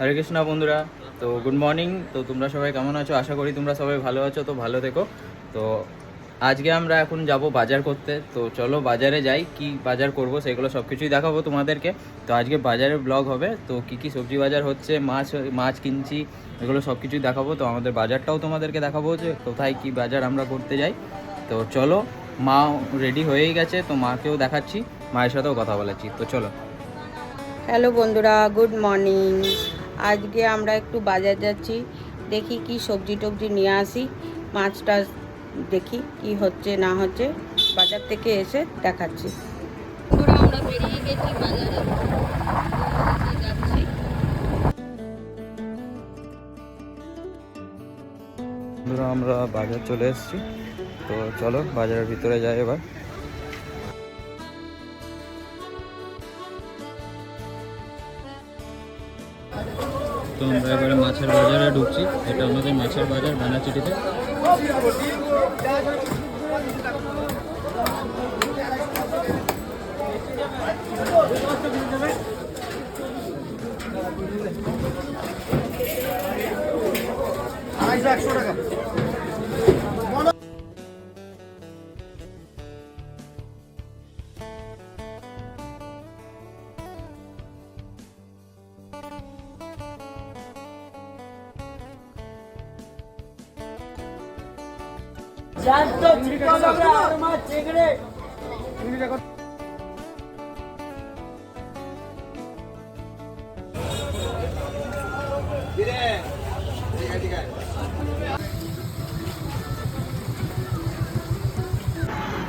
হরে কৃষ্ণ বন্ধুরা, তো good morning তো তোমরা সবাই কেমন আছো? আশা করি তোমরা সবাই ভালো আছো, তো ভালো থেকো। তো আজকে আমরা এখন যাব বাজার করতে। তো চলো বাজারে যাই, কি বাজার করব সেগুলো সব কিছুই দেখাবো তোমাদেরকে। তো আজকে বাজারে ব্লগ হবে, তো কি কি সবজি বাজার হচ্ছে, মাছ মাছ কিনছি, এগুলো সব কিছুই দেখাবো। তো আমাদের বাজারটাও তোমাদেরকে দেখাবো যে কোথায় কি বাজার আমরা করতে যাই। তো চলো, মা রেডি হয়েই গেছে, তো মাকেও দেখাচ্ছি, মায়ের সাথেও কথা বলাচ্ছি। তো চলো। হ্যালো বন্ধুরা গুড মর্নিং আজকে আমরা একটু বাজার যাচ্ছি দেখি কি সবজি টবজি নিয়ে আসি মাছ টাছ দেখি কি হচ্ছে না হচ্ছে বাজার থেকে এসে দেখাচ্ছি। আমরা বেরিয়ে গেছি বাজারে। যাচ্ছি আমরা বাজার চলে এসেছি। তো চলো বাজারের ভিতরে যাই এবার। তো আমরা এবারে মাছের বাজারে ঢুকছি। এটা আমাদের মাছের বাজার বানাচিটিতে। তো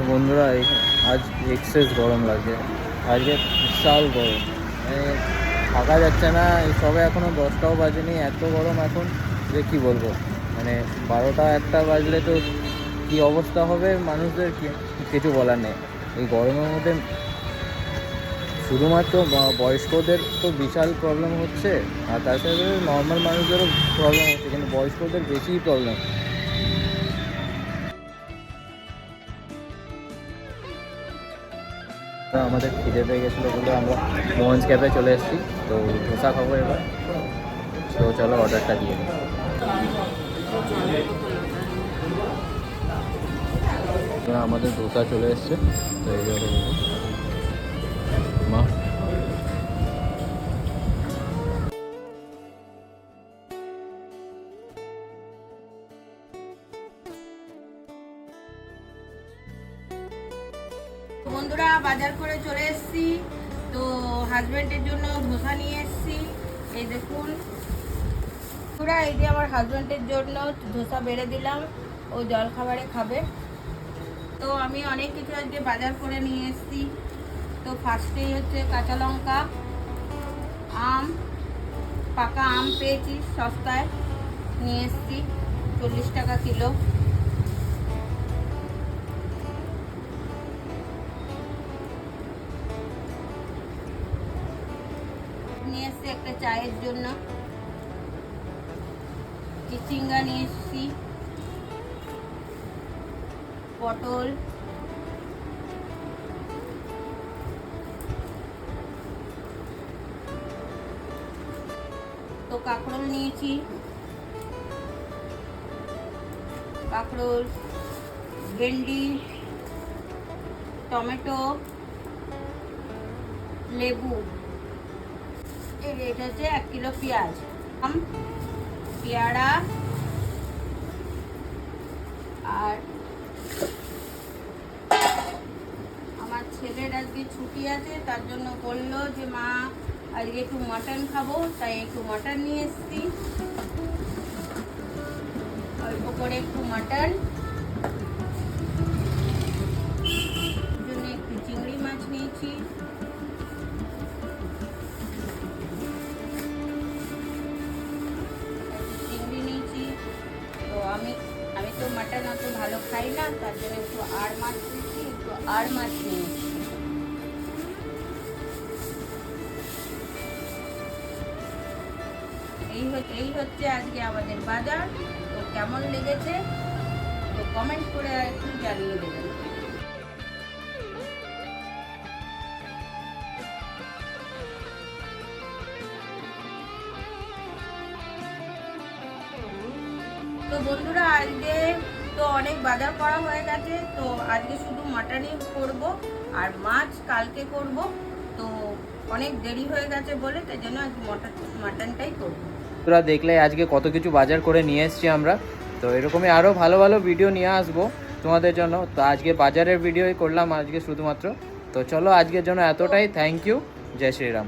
বন্ধুরা আজ এক্সেস গরম লাগছে আজকে বিশাল গরম। থাকা যাচ্ছে না। সবে এখনও দশটাও বাজেনি। এত গরম এখন, যে কি বলব? মানে বারোটা একটা বাজলে তো কি অবস্থা হবে মানুষদের কিছু বলার নেই। এই গরমের মধ্যে শুধুমাত্র বয়স্কদের তো বিশাল প্রবলেম হচ্ছে, আর তার সাথে নর্মাল মানুষদেরও প্রবলেম হচ্ছে, কিন্তু বয়স্কদের বেশিই প্রবলেম আমাদের খিদে পেয়ে গেছিল বলে আমরা মোহনস ক্যাফে চলে এসেছি, তো ধোসা খাব এবার। তো চলো অর্ডারটা দিয়ে দিই তো আমাদের ধোসা চলে এসছে। তো এই যে দেখো। মা। বন্ধুরা, বাজার করে চলে এসেছি। তো হাজব্যান্ডের জন্য ধোসা নিয়ে এসেছি। এই দেখুন। পুরা এই যে আমার হাজব্যান্ডের জন্য ধোসা বেড়ে দিলাম। ও জল খাবারে খাবে। তো আমি অনেক কিছু আজকে বাজার করে নিয়ে এসেছি। তো ফার্স্টেই হচ্ছে কাঁচা লঙ্কা, আম, পাকা আম পেয়েছি সস্তায়। নিয়ে এসেছি চল্লিশ টাকা কিলো। নিয়ে এসছি একটা চায়ের জন্য। চিচিঙ্গা নিয়ে এসছি। পটল। তো কাঁকরোল নিয়েছি। কাঁকরোল, ভেন্ডি, টমেটো, লেবু। এই রেট হচ্ছে এক কিলো পেঁয়াজ। আম, পেয়ারা, আর আমার ছেলের আজকে ছুটি আছে, তার জন্য বলল যে, মা, আজকে একটু মাটন খাব। তাই একটু মাটন নিয়ে এসেছি। অল্প করে একটু মাটন। জন্য একটু চিংড়ি মাছ নিয়েছি। চিংড়ি নিয়েছি। তো আমি আমি তো মাটন অত ভালো খাই না, তার জন্য একটু আর মাছ নিয়েছি, একটু আর মাছ নিয়েছি। এই হচ্ছে আজকে আমাদের বাজার। তো কেমন লেগেছে? তো কমেন্ট করে একটু জানিয়ে দেবেন। তো বন্ধুরা, আজকে তো অনেক বাজার করা হয়ে গেছে। তো আজকে শুধু মাটনই করব আর মাছ কালকে করব। তো অনেক দেরি হয়ে গেছে বলে, তাই জন্য আজ মাটনটাই করব। তোরা দেখলে আজকে কত কিছু বাজার করে নিয়ে এসছি আমরা। তো এরকমই আরও ভালো ভালো ভিডিও নিয়ে আসব তোমাদের জন্য। তো আজকে বাজারের ভিডিওই করলাম আজকে শুধুমাত্র। তো চলো আজকের জন্য এতটাই। থ্যাংক ইউ জয় শ্রীরাম।